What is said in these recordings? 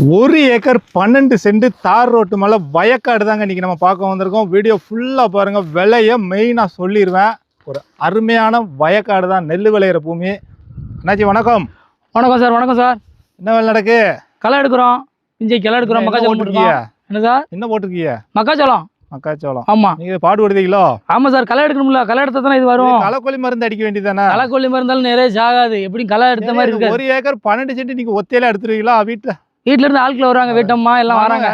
ஒரு ஏக்கர் பன்னெண்டு சென்ட் தார் ரோட்டு மேலே வயக்காடு தாங்க இன்றைக்கி நம்ம பார்க்க வந்திருக்கோம். வீடியோ ஃபுல்லாக பாருங்கள் விலையை மெயினாக சொல்லிடுவேன் ஒரு அருமையான வயக்காடு தான். நெல் விளையிற பூமி. அண்ணாச்சி வணக்கம். வணக்கம் சார் வணக்கம் சார். என்ன வேலை நடக்கு? களை எடுக்கிறோம். இஞ்சி கிளை எடுக்கிறோம். மக்காச்சோளம் போட்டிருக்கீங்க? என்ன சார்? என்ன போட்டிருக்கீங்க? மக்காச்சோளம். மக்காச்சோளம். ஆமாம் நீங்கள் பாடு விடுதீங்களோ ஆமாம் சார் களை எடுக்கணும்ல. களை எடுத்தா தானே இது வரும். களைக்கொல்லி மருந்து அடிக்க வேண்டியதானே களை கொல்லி மருந்தாலும் நிறைய சாகாது. எப்படி களை எடுத்த மாதிரி இருக்காது. ஒரு ஏக்கர் பன்னெண்டு சென்ட் நீங்கள் ஒத்தையில எடுத்துருவீங்களா? வீட்டில் வீட்ல இருந்து ஆட்கள் வருவாங்க வீட்டம்மா எல்லாம் வராங்க.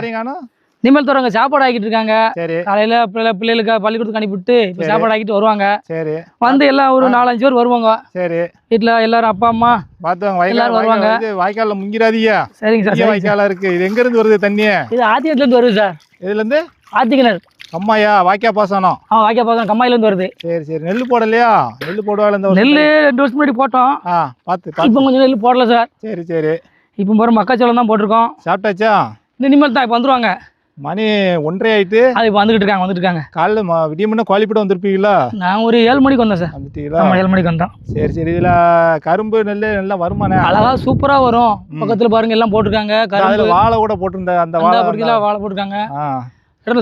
நிமல் தருவாங்க சாப்பாடு ஆக்கிட்டு இருக்காங்க. சரி. காலையில பிள்ளை பிள்ளைகளுக்கு பள்ளிக்கூடத்துக்கு அனுப்பிவிட்டு இப்போ. சாப்பாடு ஆக்கிட்டு வருவாங்க. சரி. வந்து எல்லாம் ஒரு நாலஞ்சு பேர் வருவாங்க. சரி. வீட்டில் எல்லாரும் அப்பா அம்மா எல்லாரும் வருவாங்க. வாய்க்கால் முங்கிறாதீங்க சரிங்க சார் வாய்க்காலா இருக்கு. இது எங்க இருந்து வருது தண்ணி? இது ஆத்தியத்துலேருந்து வருது சார். இதுல இருந்து ஆத்திக்கிணர் அம்மாயா வாய்க்கா பாசனம். ஆ வாய்க்கா பார்க்கலாம் கம்மாயிலேருந்து வருது. சரி சரி. நெல் போடலையா? நெல் போடுவாள் இந்த? நெல் ரெண்டு வருஷம் முன்னாடி போட்டோம். ஆ பார்த்து இப்போ கொஞ்சம் நெல் போடல சார். சரி சரி. இப்போ போகிற மக்காச்சோளம் தான் போட்டிருக்கோம். சாப்பிட்டாச்சா? இந்த நிமல் தான் இப்போ வந்துருவாங்க. மணி ஒன்றரை ஆயிட்டு. அது இப்போ வந்துகிட்டு இருக்காங்க வந்துட்டு இருக்காங்க. காலைல ம- விடிய முன்ன குவாலிப்பட வந்திருப்பீங்களா? நான் ஒரு ஏழு மணிக்கு வந்தேன் சார். வந்துட்டீங்களா? ஏழு மணிக்கு வந்தோம். சரி சரி இதுல கரும்பு நெல் நல்லா வருமானே அழகா சூப்பரா வரும். பக்கத்துல பாருங்க எல்லாம் போட்டிருக்காங்க. கரும்பு வாழை கூட போட்டிருந்த அந்த வாழை வாழை போட்டிருக்காங்க.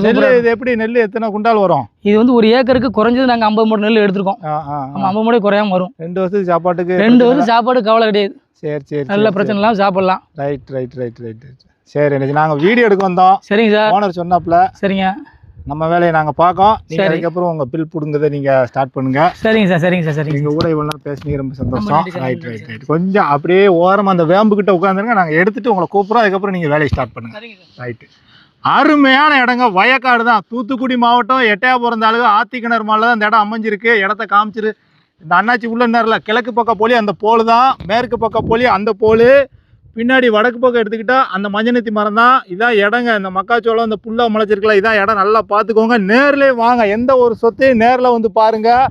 நெல் இது எப்படி? நெல் எத்தனை குண்டால் வரும்? இது வந்து ஒரு ஏக்கருக்கு குறைஞ்சது நாங்க ஐம்பது மூட்டை நெல் எடுத்திருக்கோம். ஐம்பது மூட்டை குறையாம வரும். ரெண்டு வருஷத்துக்கு சாப்பாட்டுக்கு ரெண்டு வருஷம் சாப்பாடு கவலை கிடையாது. சரி சரி நல்ல பிரச்சனை இல்லாம சாப்பிடலாம். ரைட் ரைட் ரைட் ரைட் சரி இன்னைக்கு நாங்க வீடியோ எடுக்க வந்தோம். சரிங்க சார். ஓனர் சொன்னாப்ல சரிங்க. நம்ம வேலையை நாங்க பார்க்கோம். நீங்க சரி. அதுக்கப்புறம் உங்க பில் புடுங்கதை நீங்க ஸ்டார்ட் பண்ணுங்க. சரிங்க சார் சரிங்க சார் சரிங்க நீங்க கூட இவ்வளவு நேரம் பேசுனீங்க ரொம்ப சந்தோஷம். ரைட் ரைட் ரைட் கொஞ்சம் அப்படியே ஓரமா அந்த வேம்பு கிட்ட உட்காந்துருங்க நாங்க எடுத்துட்டு உங்களை கூப்பிடுறோம். அதுக்கப்புறம் நீங்க வேலையை ஸ்டார்ட் பண்ணுங்க. ரைட்டு அருமையான இடங்க. வயக்காடு தான். தூத்துக்குடி மாவட்டம் எட்டயபுரம் தாலுகா ஆத்திக்கிணறு மாலில் தான் இந்த இடம் அமைஞ்சிருக்கு. இடத்த காமிச்சிரு. இந்த அண்ணாச்சி உள்ள நேரில் கிழக்கு பக்கம் போலி அந்த போல் தான். மேற்கு பக்கம் போலி அந்த போல். பின்னாடி வடக்கு பக்கம் எடுத்துக்கிட்டால் அந்த மஞ்சநத்தி மரம் தான். இதான் இடங்க. இந்த மக்காச்சோளம் இந்த புல்லாக முளைச்சிருக்கலாம் இதான் இடம். நல்லா பார்த்துக்கோங்க. நேர்லேயே வாங்க. எந்த ஒரு சொத்தையும் நேரில் வந்து பாருங்கள்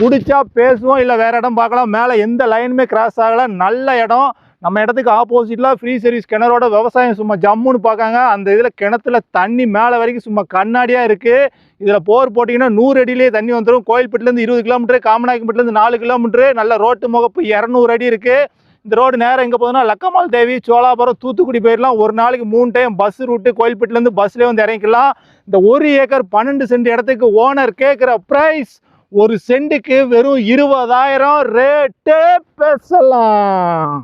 பிடிச்சா பேசுவோம் இல்லை வேறு இடம் பார்க்கலாம். மேலே எந்த லைனுமே கிராஸ் ஆகலை. நல்ல இடம். நம்ம இடத்துக்கு ஆப்போசிட்டில் ஃப்ரீ சர்வீஸ் கிணறோட விவசாயம் சும்மா ஜம்முன்னு பார்க்காங்க. அந்த இதில் கிணத்துல தண்ணி மேலே வரைக்கும் சும்மா கண்ணாடியாக இருக்குது இதில் போர் போட்டிங்கன்னா நூறு அடியிலே தண்ணி வந்துடும் கோயில்பட்டிலேருந்து இருபது கிலோமீட்டர் காமநாயக்கம்பட்டிலேருந்து நாலு கிலோமீட்டரு நல்ல ரோட்டு முகப்பு இரநூறு அடி இருக்குது இந்த ரோடு நேரம் எங்கே போகுதுன்னா லக்கமால் தேவி சோலாபுரம் தூத்துக்குடி போயிடலாம் ஒரு நாளைக்கு மூணு டைம் பஸ் ரூட்டு கோயில்பட்டிலேருந்து பஸ்லேயே வந்து இறங்கிக்கலாம். இந்த ஒரு ஏக்கர் பன்னெண்டு சென்ட் இடத்துக்கு ஓனர் கேட்குற ப்ரைஸ் ஒரு சென்ட்டுக்கு வெறும் இருபதாயிரம் ரேட்டே பேசலாம்.